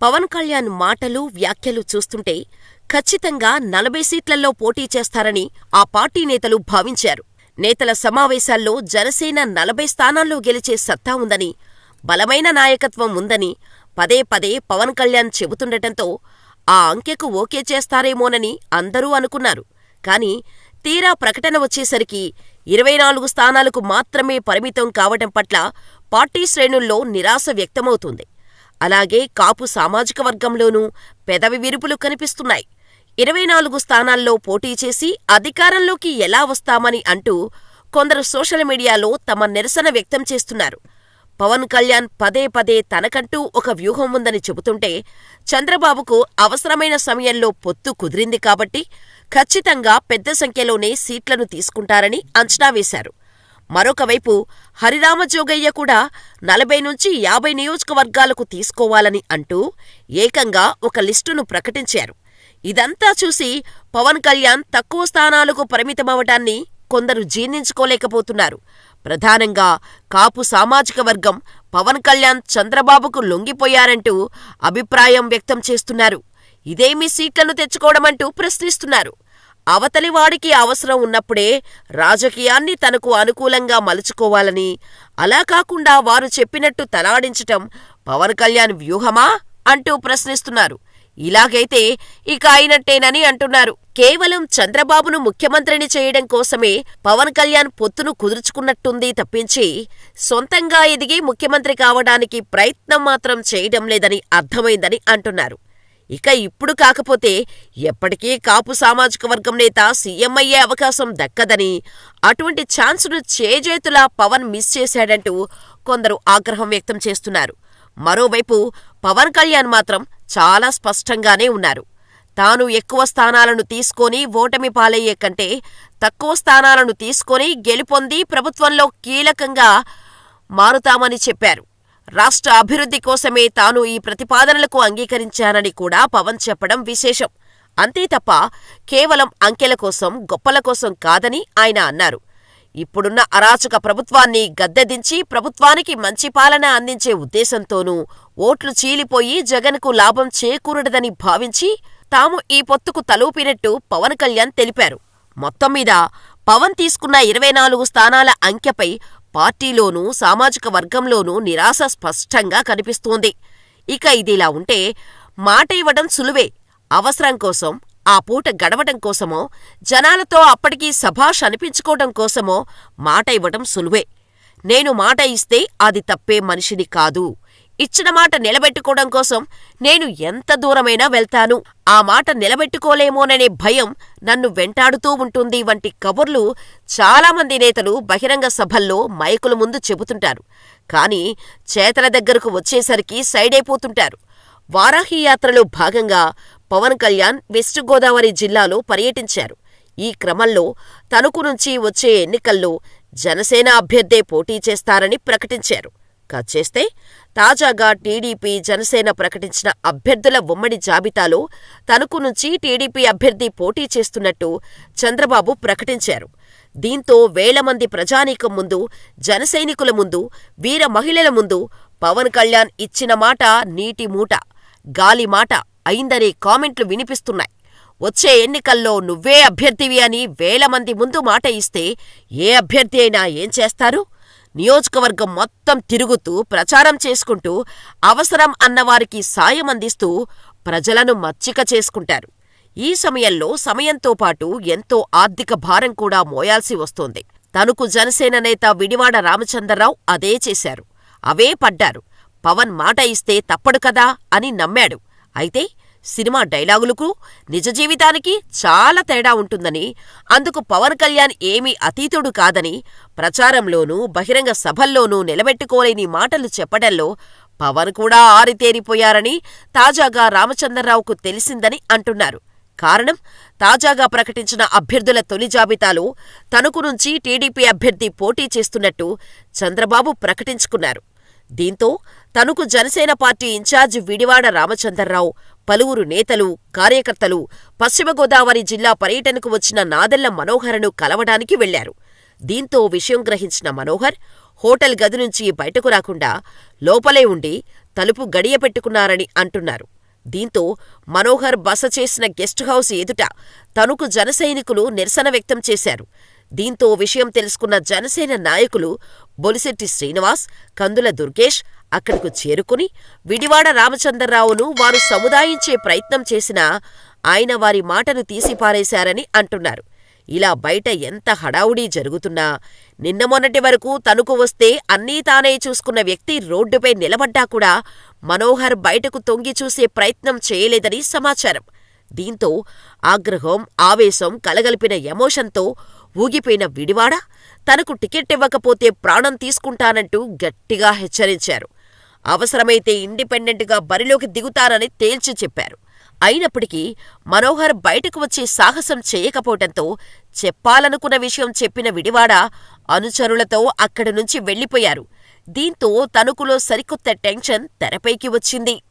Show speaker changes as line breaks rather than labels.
పవన్ కళ్యాణ్ మాటలు, వ్యాఖ్యలు చూస్తుంటే ఖచ్చితంగా నలభై సీట్లలో పోటీ చేస్తారని ఆ పార్టీ నేతలు భావించారు. నేతల సమావేశాల్లో జనసేన నలభై స్థానాల్లో గెలిచే సత్తా ఉందని, బలమైన నాయకత్వం ఉందని పదే పదే పవన్ కళ్యాణ్ చెబుతుండటంతో ఆ అంకెకు ఓకే చేస్తారేమోనని అందరూ అనుకున్నారు. కానీ తీరా ప్రకటన వచ్చేసరికి ఇరవై నాలుగు స్థానాలకు మాత్రమే పరిమితం కావటం పట్ల పార్టీ శ్రేణుల్లో నిరాశ వ్యక్తమవుతోంది. అలాగే కాపు సామాజిక వర్గంలోనూ పెదవి విరుపులు కనిపిస్తున్నాయి. ఇరవై నాలుగు స్థానాల్లో పోటీ చేసి అధికారంలోకి ఎలా వస్తామని అంటూ కొందరు సోషల్ మీడియాలో తమ నిరసన వ్యక్తం చేస్తున్నారు. పవన్ కళ్యాణ్ పదే పదే తనకంటూ ఒక వ్యూహం ఉందని చెబుతుంటే చంద్రబాబుకు అవసరమైన సమయంలో పొత్తు కుదిరింది కాబట్టి ఖచ్చితంగా పెద్ద సంఖ్యలోనే సీట్లను తీసుకుంటారని అంచనా వేశారు. మరొకవైపు హరిరామజోగయ్య కూడా నలభై నుంచి యాభై నియోజకవర్గాలకు తీసుకోవాలని అంటూ ఏకంగా ఒక లిస్టును ప్రకటించారు. ఇదంతా చూసి పవన్ కళ్యాణ్ తక్కువ స్థానాలకు పరిమితమవటాన్ని కొందరు జీర్ణించుకోలేకపోతున్నారు. ప్రధానంగా కాపు సామాజిక వర్గం పవన్ కళ్యాణ్ చంద్రబాబుకు లొంగిపోయారంటూ అభిప్రాయం వ్యక్తం చేస్తున్నారు. ఇదేమీ సీట్లను తెచ్చుకోవడమంటూ ప్రశ్నిస్తున్నారు. అవతలివాడికి అవసరం ఉన్నప్పుడే రాజకీయాన్ని తనకు అనుకూలంగా మలుచుకోవాలని, అలా కాకుండా వారు చెప్పినట్టు తలాడించటం పవన్ కళ్యాణ్ వ్యూహమా అంటూ ప్రశ్నిస్తున్నారు. ఇలాగైతే ఇక అయినట్టేనని అంటున్నారు. కేవలం చంద్రబాబును ముఖ్యమంత్రిని చేయడం కోసమే పవన్ కళ్యాణ్ పొత్తును కుదుర్చుకున్నట్టుంది తప్పించి సొంతంగా ఎదిగి ముఖ్యమంత్రి కావడానికి ప్రయత్నం మాత్రం చేయడం లేదని అర్థమైందని అంటున్నారు. ఇక ఇప్పుడు కాకపోతే ఎప్పటికీ కాపు సామాజిక వర్గం నేత సీఎం అయ్యే అవకాశం దక్కదని, అటువంటి ఛాన్సును చేజేతులా పవన్ మిస్ చేశాడంటూ కొందరు ఆగ్రహం వ్యక్తం చేస్తున్నారు. మరోవైపు పవన్ కళ్యాణ్ మాత్రం చాలా స్పష్టంగానే ఉన్నారు. తాను ఎక్కువ స్థానాలను తీసుకొని ఓటమి పాలయ్యే కంటే తక్కువ స్థానాలను తీసుకొని గెలుపొంది ప్రభుత్వంలో కీలకంగా మారుతామని చెప్పారు. రాష్ట్ర అభివృద్ధి కోసమే తాను ఈ ప్రతిపాదనలకు అంగీకరించానని కూడా పవన్ చెప్పడం విశేషం. అంతే తప్ప కేవలం అంకెల కోసం, గొప్పల కోసం కాదని ఆయన అన్నారు. ఇప్పుడున్న అరాచక ప్రభుత్వాన్ని గద్దెదించి ప్రభుత్వానికి మంచి పాలన అందించే ఉద్దేశంతోనూ ఓట్లు చీలిపోయి జగన్కు లాభం చేకూరడదని భావించి తాము ఈ పొత్తుకు తలూపినట్టు పవన్ కళ్యాణ్ తెలిపారు. మొత్తం మీద పవన్ తీసుకున్న ఇరవై నాలుగు స్థానాల అంకెపై పార్టీలోనూ, సామాజిక వర్గంలోనూ నిరాశ స్పష్టంగా కనిపిస్తోంది. ఇక ఇదిలా ఉంటే మాట ఇవ్వడం సులువే. అవసరం కోసం, ఆ పూట గడవటం కోసమో, జనాలతో అప్పటికీ సభాష్ అనిపించుకోవటం కోసమో మాట ఇవ్వటం సులువే. నేను మాట ఇస్తే అది తప్పే మనిషిని కాదు. ఇచ్చిన మాట నిలబెట్టుకోవడం కోసం నేను ఎంత దూరమైనా వెళ్తాను. ఆ మాట నిలబెట్టుకోలేమోననే భయం నన్ను వెంటాడుతూ ఉంటుంది వంటి కబుర్లు చాలామంది నేతలు బహిరంగ సభల్లో మైకుల ముందు చెబుతుంటారు. కానీ చేతల దగ్గరకు వచ్చేసరికి సైడైపోతుంటారు. వారాహి యాత్రలో భాగంగా పవన్ కళ్యాణ్ వెస్ట్ గోదావరి జిల్లాలో పర్యటించారు. ఈ క్రమంలో తణుకు నుంచి వచ్చే ఎన్నికల్లో జనసేన అభ్యర్థే పోటీ చేస్తారని ప్రకటించారు. కాచేస్తే తాజాగా టీడీపీ, జనసేన ప్రకటించిన అభ్యర్థుల ఉమ్మడి జాబితాలో తణుకు నుంచి టీడీపీ అభ్యర్థి పోటీ చేస్తున్నట్టు చంద్రబాబు ప్రకటించారు. దీంతో వేల మంది ప్రజానీకం ముందు, జనసైనికుల ముందు, వీర మహిళల ముందు పవన్ కళ్యాణ్ ఇచ్చిన మాట నీటి మూట, గాలి మాట అయిందనే కామెంట్లు వినిపిస్తున్నాయి. వచ్చే ఎన్నికల్లో నువ్వే అభ్యర్థివి అని వేల మంది ముందు మాట ఇస్తే ఏ అభ్యర్థి అయినా ఏం చేస్తారు? నియోజకవర్గం మొత్తం తిరుగుతూ ప్రచారం చేసుకుంటూ అవసరం అన్నవారికి సాయం అందిస్తూ ప్రజలను మచ్చిక చేసుకుంటారు. ఈ సమయంలో సమయంతో పాటు ఎంతో ఆర్థిక భారం కూడా మోయాల్సి వస్తోంది. తనుకు జనసేన నేత విడివాడ రామచంద్రరావు అదే చేశారు. అవే పడ్డారు. పవన్ మాట ఇస్తే తప్పడు కదా అని నమ్మాడు. అయితే సినిమా డైలాగులకు, నిజ జీవితానికి చాలా తేడా ఉంటుందని, అందుకు పవన్ కళ్యాణ్ ఏమీ అతీతుడు కాదని, ప్రచారంలోనూ, బహిరంగ సభల్లోనూ నిలబెట్టుకోలేని మాటలు చెప్పడంలో పవన్ కూడా ఆరితేరిపోయారని తాజాగా రామచంద్రరావుకు తెలిసిందని అంటున్నారు. కారణం తాజాగా ప్రకటించిన అభ్యర్థుల తొలి జాబితాలో తణుకు నుంచి టీడీపీ అభ్యర్థి పోటీ చేస్తున్నట్టు చంద్రబాబు ప్రకటించుకున్నారు. దీంతో తణుకు జనసేన పార్టీ ఇన్ఛార్జ్ విడివాడ రామచంద్రరావు, పలువురు నేతలు, కార్యకర్తలు పశ్చిమ గోదావరి జిల్లా పర్యటనకు వచ్చిన నాదెళ్ళ మనోహరను కలవడానికి వెళ్ళారు. దీంతో విషయం గ్రహించిన మనోహర్ హోటల్ గది నుంచి బయటకు రాకుండా లోపలే ఉండి తలుపు గడియపెట్టుకున్నారని అంటున్నారు. దీంతో మనోహర్ బస చేసిన గెస్ట్ హౌస్ ఎదుట తణుకు జనసైనికులు నిరసన వ్యక్తం చేశారు. దీంతో విషయం తెలుసుకున్న జనసేన నాయకులు బొలిశెట్టి శ్రీనివాస్, కందుల దుర్గేష్ అక్కడకు చేరుకుని విడివాడ రామచంద్రరావును వారు సముదాయించే ప్రయత్నం చేసినా ఆయన వారి మాటను తీసిపారేశారని అంటున్నారు. ఇలా బయట ఎంత హడావుడీ జరుగుతున్నా నిన్న మొన్నటి వరకు తణుకు వస్తే అన్నీ తానే చూసుకున్న వ్యక్తి రోడ్డుపై నిలబడ్డా కూడా మనోహర్ బయటకు తొంగి చూసే ప్రయత్నం చేయలేదని సమాచారం. దీంతో ఆగ్రహం, ఆవేశం కలగలిపిన ఎమోషన్తో ఊగిపోయిన విడివాడ తనకు టికెట్ ఇవ్వకపోతే ప్రాణం తీసుకుంటానంటూ గట్టిగా హెచ్చరించారు. అవసరమైతే ఇండిపెండెంట్గా బరిలోకి దిగుతానని తేల్చి చెప్పారు. అయినప్పటికీ మనోహర్ బయటకు వచ్చే సాహసం చేయకపోవటంతో చెప్పాలనుకున్న విషయం చెప్పిన విడివాడ అనుచరులతో అక్కడి నుంచి వెళ్ళిపోయారు. దీంతో తణుకులో సరికొత్త టెన్షన్ తెరపైకి వచ్చింది.